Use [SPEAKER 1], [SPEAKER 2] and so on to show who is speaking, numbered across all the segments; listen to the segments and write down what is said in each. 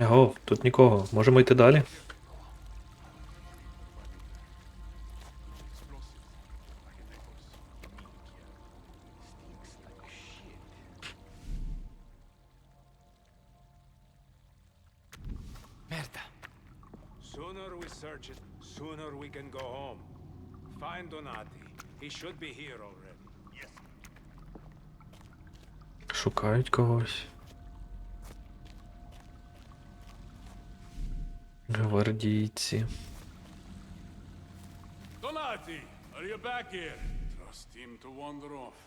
[SPEAKER 1] Ого, тут нікого. Можемо йти далі?
[SPEAKER 2] Sooner we search it, sooner we can go home. Find Donati. He should be here already. Yes.
[SPEAKER 1] Шукають когось. Гвардійці.
[SPEAKER 2] Donati, are you back here? Trust him to wander off.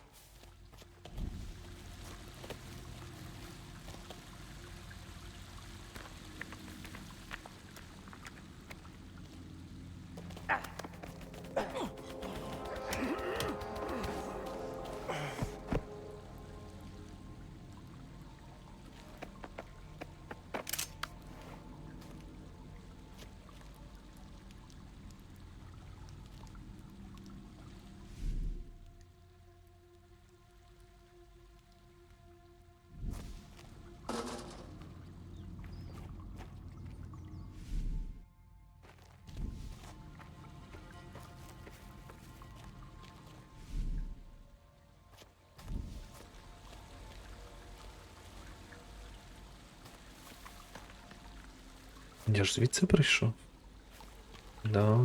[SPEAKER 1] Я ж звідси прийшов. Да.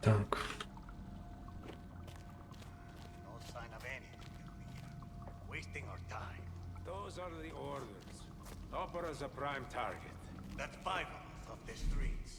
[SPEAKER 1] Так.
[SPEAKER 3] No sign of anything down here. Wasting our time.
[SPEAKER 2] Those are the orders. Opera's a prime target.
[SPEAKER 3] That's five of the streets.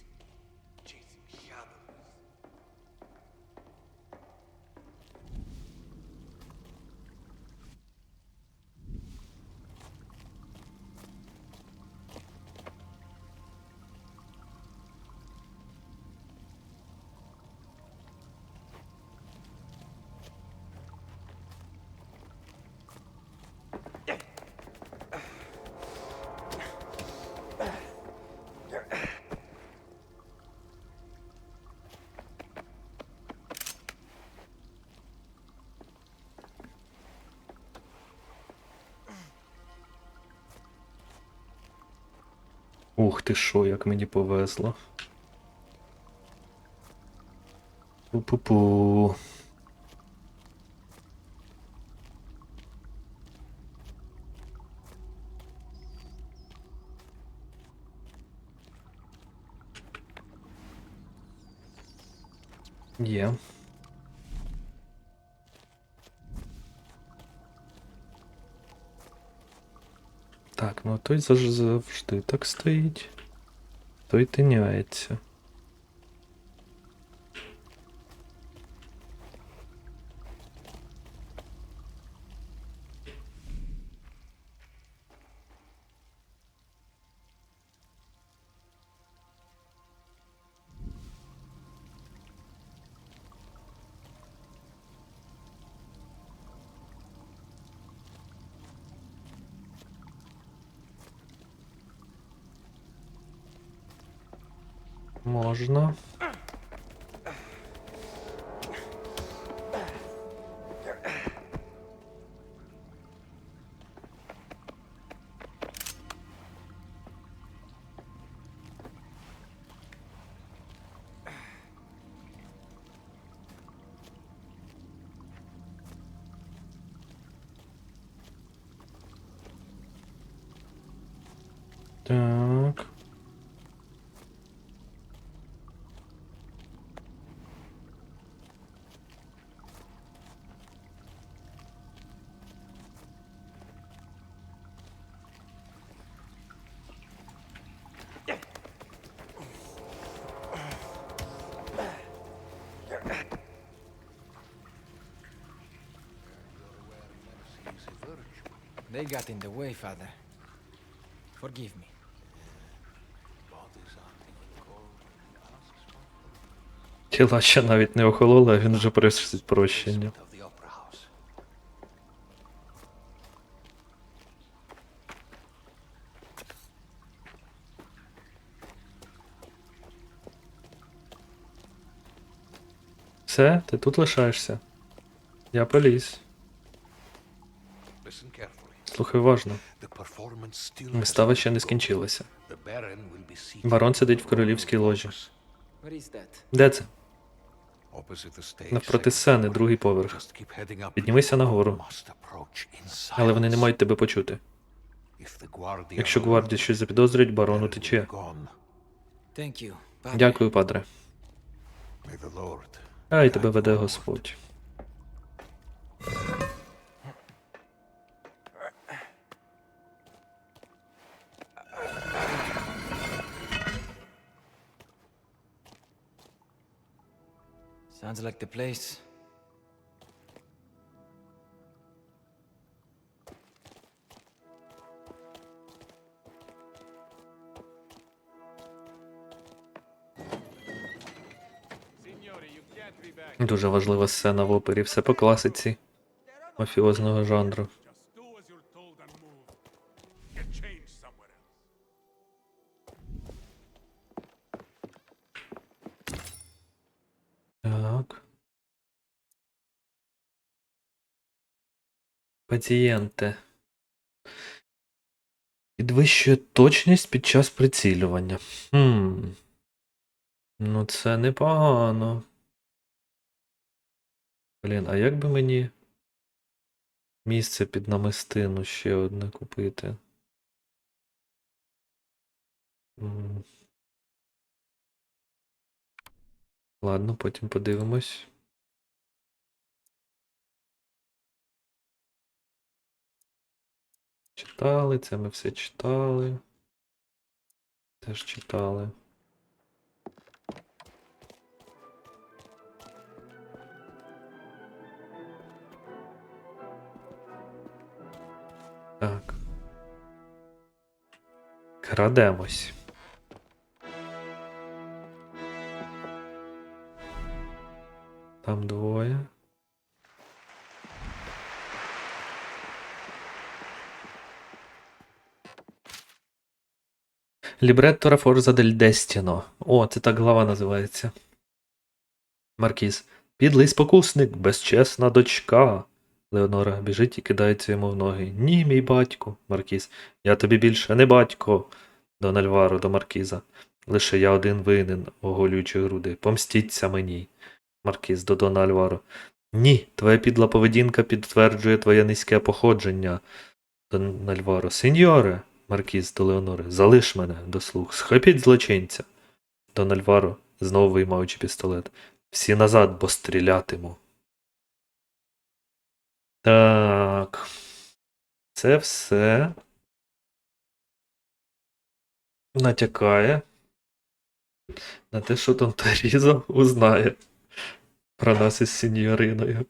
[SPEAKER 1] Ух ти що, як мені повезло. Пу-пу-пу. Є. Ну той завжди так стоїть. Той тиняється. Можна.
[SPEAKER 4] They got in the way, father. Forgive me.
[SPEAKER 1] Тіла ще навіть не охололи, а він вже просить прощення. Все, ти тут лишаєшся. Я поліз. Слухай уважно. Вистава ще не скінчилася. Барон сидить в королівській ложі. Де це? Навпроти сцени, другий поверх. Піднімися нагору. Але вони не мають тебе почути. Якщо гвардія щось запідозрить, барон утече. Дякую, падре. Хай тебе веде Господь.
[SPEAKER 4] Sounds like the place.
[SPEAKER 1] Дуже важлива сцена в опері, все по класиці мафіозного жанру. Пацієнти. Підвищує точність під час прицілювання. Хм. Ну, це непогано. Блін, а як би мені місце під намистину ще одне купити? Ладно, потім подивимось. Читали, це ми все читали. Теж читали. Так. Крадемось. Там двоє. Лібретто Рафорза дель Дестіно. О, це так глава називається. Маркіз. Підлий спокусник, безчесна дочка. Леонора біжить і кидається йому в ноги. Ні, мій батько. Маркіз. Я тобі більше не батько. Дон Альваро до Маркіза. Лише я один винен, оголюючи груди. Помстіться мені. Маркіз до Дона Альваро. Ні, твоя підла поведінка підтверджує твоє низьке походження. Дон Альваро. Сеньоре. Маркіз до Леонори. Залиш мене до слух. Схопіть злочинця. Дон Альваро, знову виймаючи пістолет. Всі назад, бо стрілятиму. Так. Це все. Натякає на те, що Дон узнає про нас із сеньориною.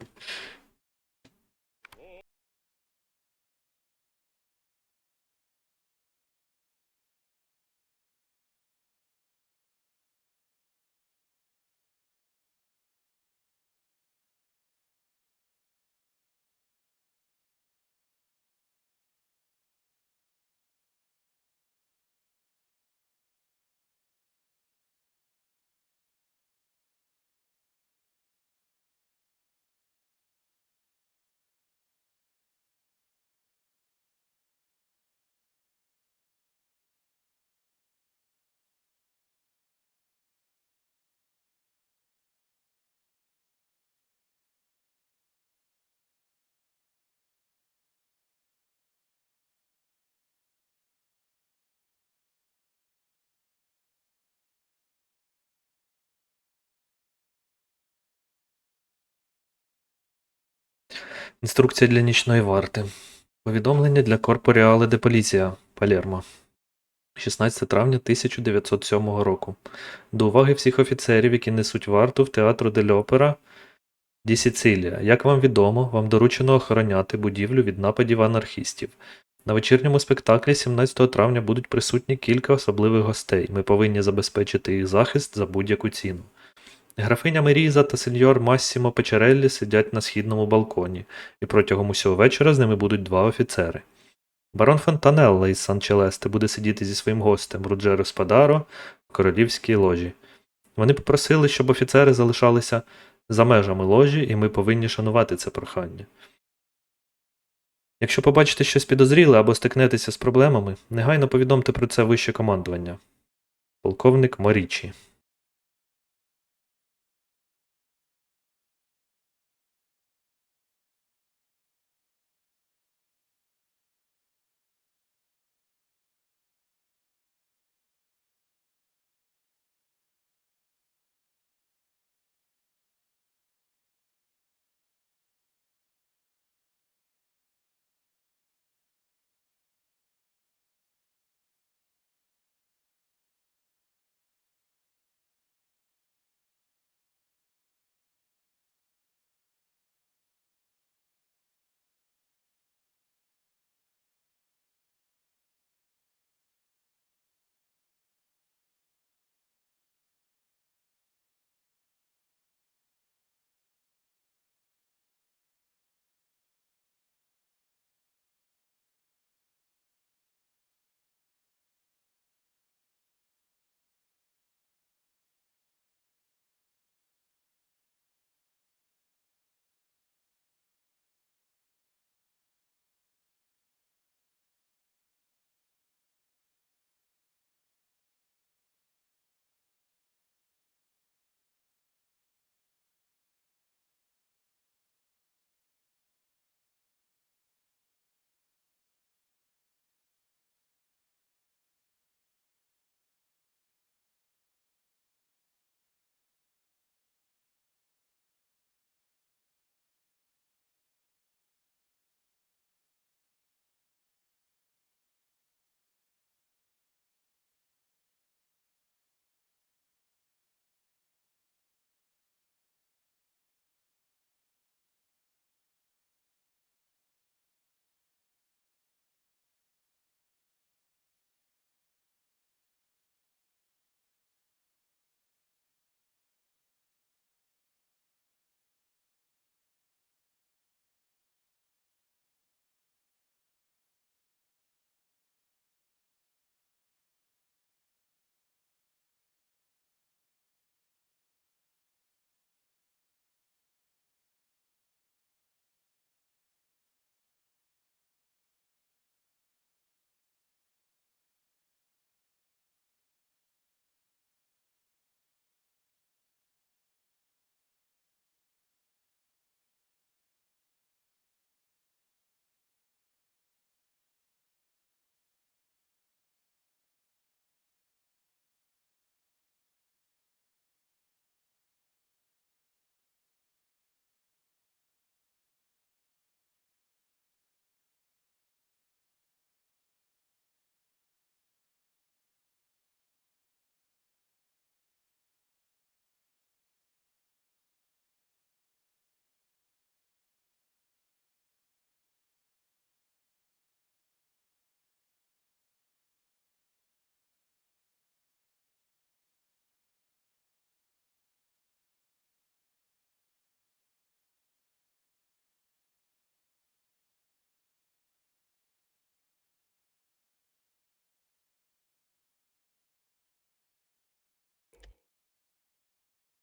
[SPEAKER 1] Інструкція для нічної варти. Повідомлення для Корпоріале де Поліція Палермо. 16 травня 1907 року. До уваги всіх офіцерів, які несуть варту в театру Дель Опера Ді Сіцилія. Як вам відомо, вам доручено охороняти будівлю від нападів анархістів. На вечірньому спектаклі 17 травня будуть присутні кілька особливих гостей. Ми повинні забезпечити їх захист за будь-яку ціну. Графиня Меріза та сеньор Массімо Печереллі сидять на східному балконі, і протягом усього вечора з ними будуть два офіцери. Барон Фонтанелла із Сан Челесте буде сидіти зі своїм гостем Руджеро Спадаро в королівській ложі. Вони попросили, щоб офіцери залишалися за межами ложі, і ми повинні шанувати це прохання. Якщо побачите щось підозріле або стикнетеся з проблемами, негайно повідомте про це вище командування. Полковник Морічі.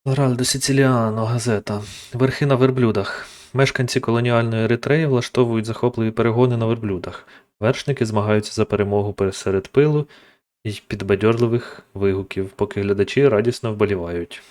[SPEAKER 1] Лоральдо Сіціліано, газета. Верхи на верблюдах. Мешканці колоніальної Еритреї влаштовують захопливі перегони на верблюдах. Вершники змагаються за перемогу серед пилу і підбадьорливих вигуків, поки глядачі радісно вболівають.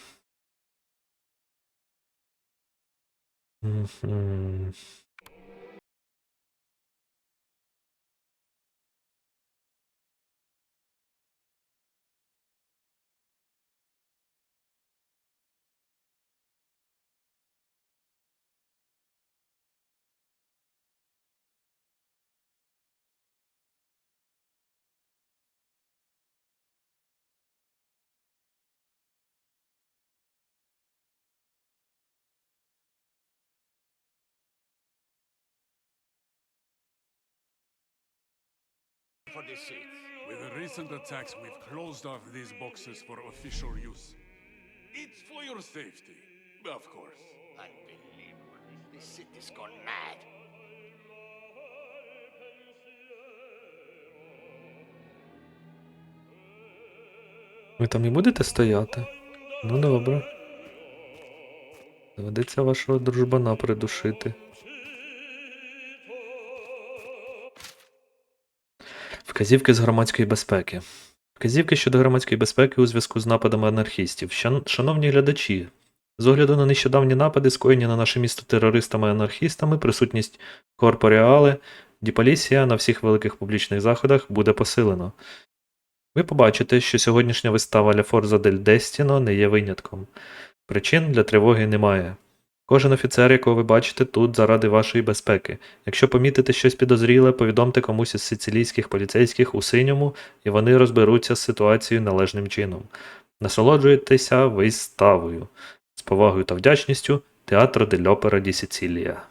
[SPEAKER 3] For the seats.
[SPEAKER 2] With the recent attacks, we've closed off these boxes for official use. It's for your safety, of course.
[SPEAKER 3] Unbelievable. This city's gone mad.
[SPEAKER 1] Ви там і будете стояти? Ну добре. Доведеться вашого дружбана придушити. Вказівки з громадської безпеки. Вказівки щодо громадської безпеки у зв'язку з нападами анархістів. Шановні глядачі, з огляду на нещодавні напади, скоєні на наше місто терористами-анархістами, присутність Корпоріали, Діполісія на всіх великих публічних заходах буде посилено. Ви побачите, що сьогоднішня вистава Ля Форза дель Дестіно не є винятком. Причин для тривоги немає. Кожен офіцер, якого ви бачите тут заради вашої безпеки. Якщо помітите щось підозріле, повідомте комусь із сицилійських поліцейських у синьому, і вони розберуться з ситуацією належним чином. Насолоджуйтеся виставою. З повагою та вдячністю Театро дельопера ді Сицилія.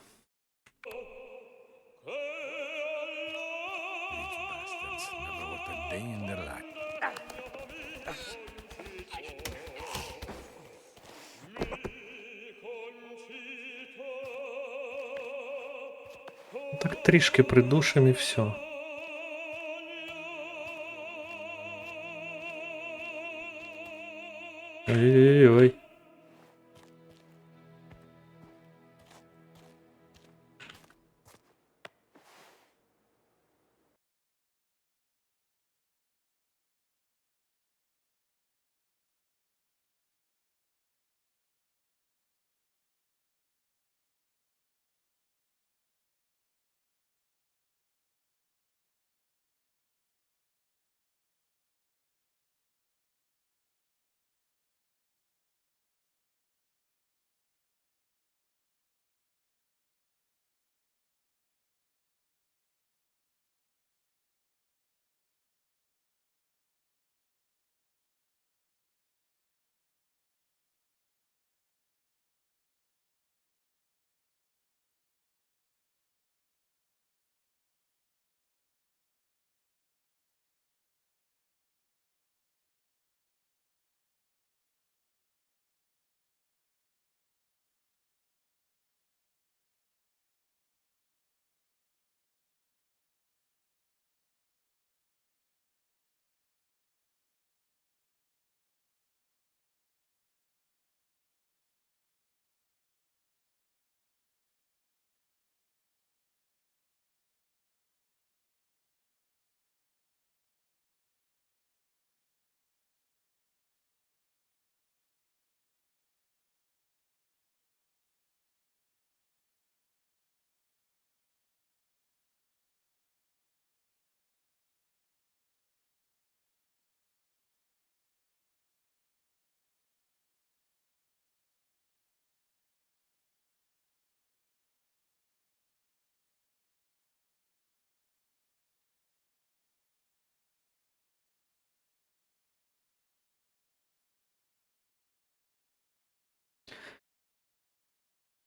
[SPEAKER 1] Трішки придушим і все. Ой-ой-ой.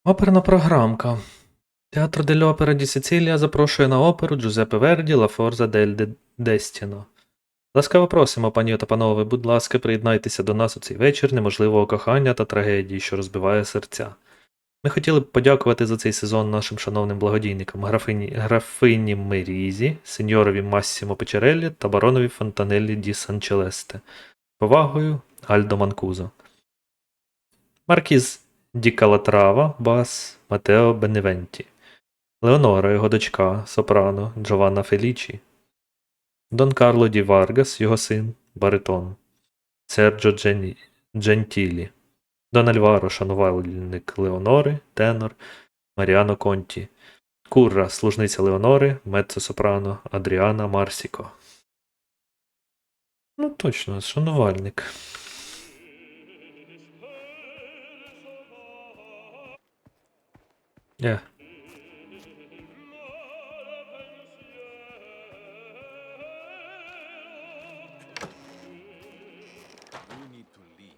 [SPEAKER 1] Оперна програмка. Театр дель Опера ді Сицилія запрошує на оперу Джузеппе Верді Ла Форза дель Де- Дестіно. Ласкаво просимо, пані та панове, будь ласка, приєднайтеся до нас у цей вечір неможливого кохання та трагедії, що розбиває серця. Ми хотіли б подякувати за цей сезон нашим шановним благодійникам графині, графині Мерізі, сеньорові Массімо Печереллі та баронові Фонтанеллі ді Санчелесте. Повагою Альдо Манкузо. Маркіз Ді Калатрава, бас Матео Беневенті. Леонора, його дочка, сопрано Джованна Фелічі. Дон Карло Ді Варгас, його син, баритон. Серджо Джені... Джентілі. Дон Альваро, шанувальник Леонори, тенор, Маріано Конті. Курра, служниця Леонори, меццо-сопрано, Адріана Марсіко. Ну точно, шанувальник. Е.
[SPEAKER 5] You need to leave.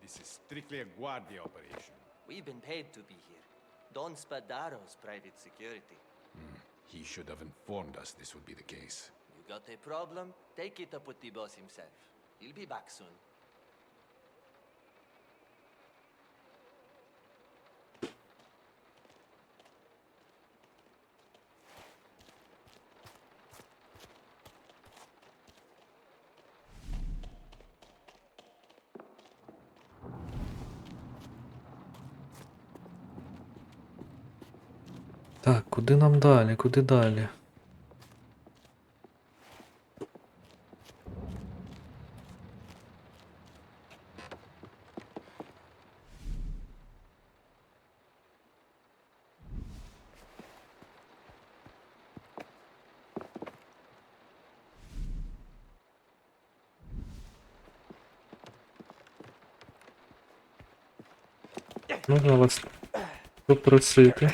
[SPEAKER 5] This is strictly a Guardia operation.
[SPEAKER 6] We've been paid to be here. Don Spadaro's private security. Hmm.
[SPEAKER 5] He should have informed us this would be the case.
[SPEAKER 6] You got a problem? Take it up with the boss himself. He'll be back soon.
[SPEAKER 1] Так, куди нам далі? Куди далі? Можна вас попросити.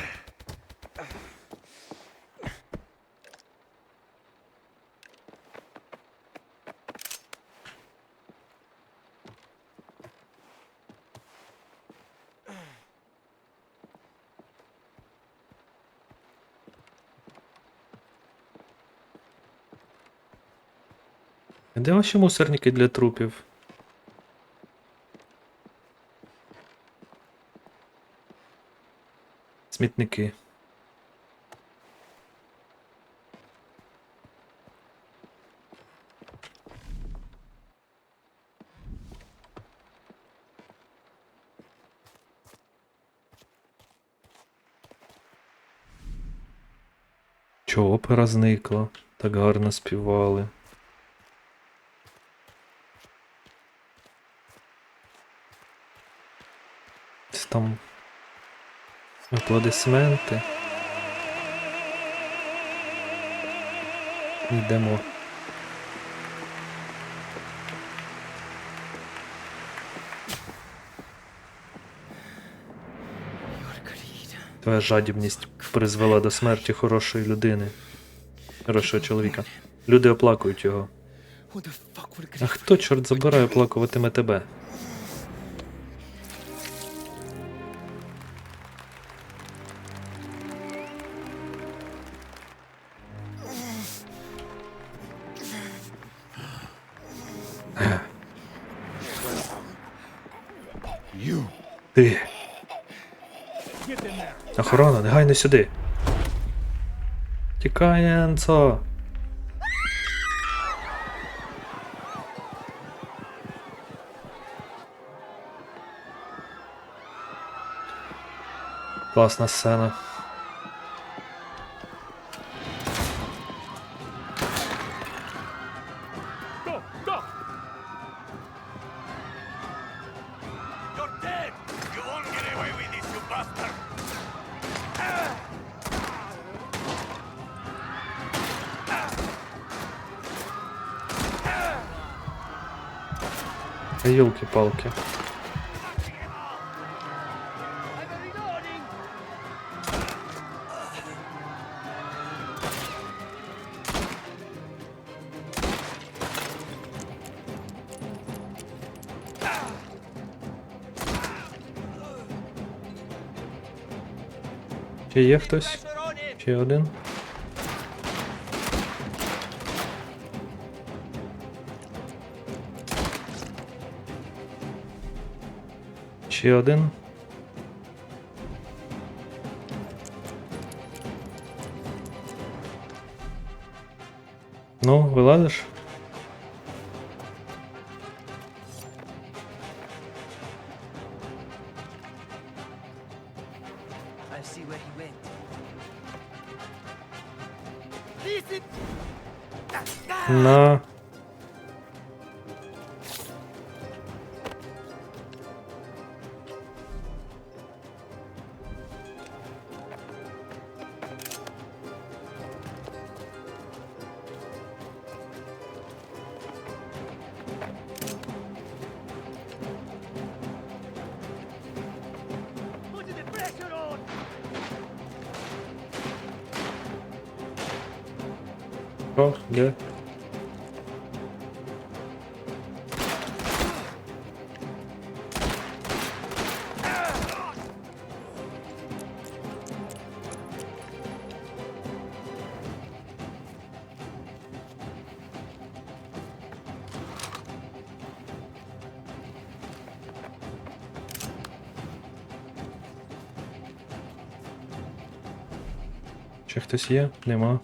[SPEAKER 1] Де ваші мусорники для трупів? Смітники. Чого опера зникла? Так гарно співали. Там аплодисменти. Йдемо. Твоя жадібність призвела до смерті хорошої людини. Хорошого чоловіка. Люди оплакують його. А хто, чорт забирає, оплакуватиме тебе? Негайно сюди. Тікай, Енцо. Класна сцена. Ёлки-палки. Ще є хтось? Ще один? Ще один. Ну, вилазиш?
[SPEAKER 6] I'll see where he went.
[SPEAKER 1] На. О, де? Ще хтось є? Нема.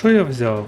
[SPEAKER 1] Що я взяв?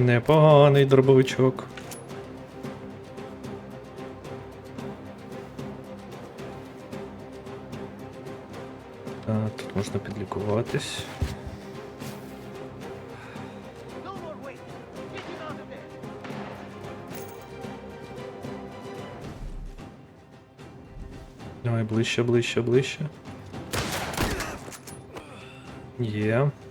[SPEAKER 1] Непоганий дробовичок. Так, тут можна підлікуватись. Давай ближче, ближче, ближче. Є.
[SPEAKER 3] Here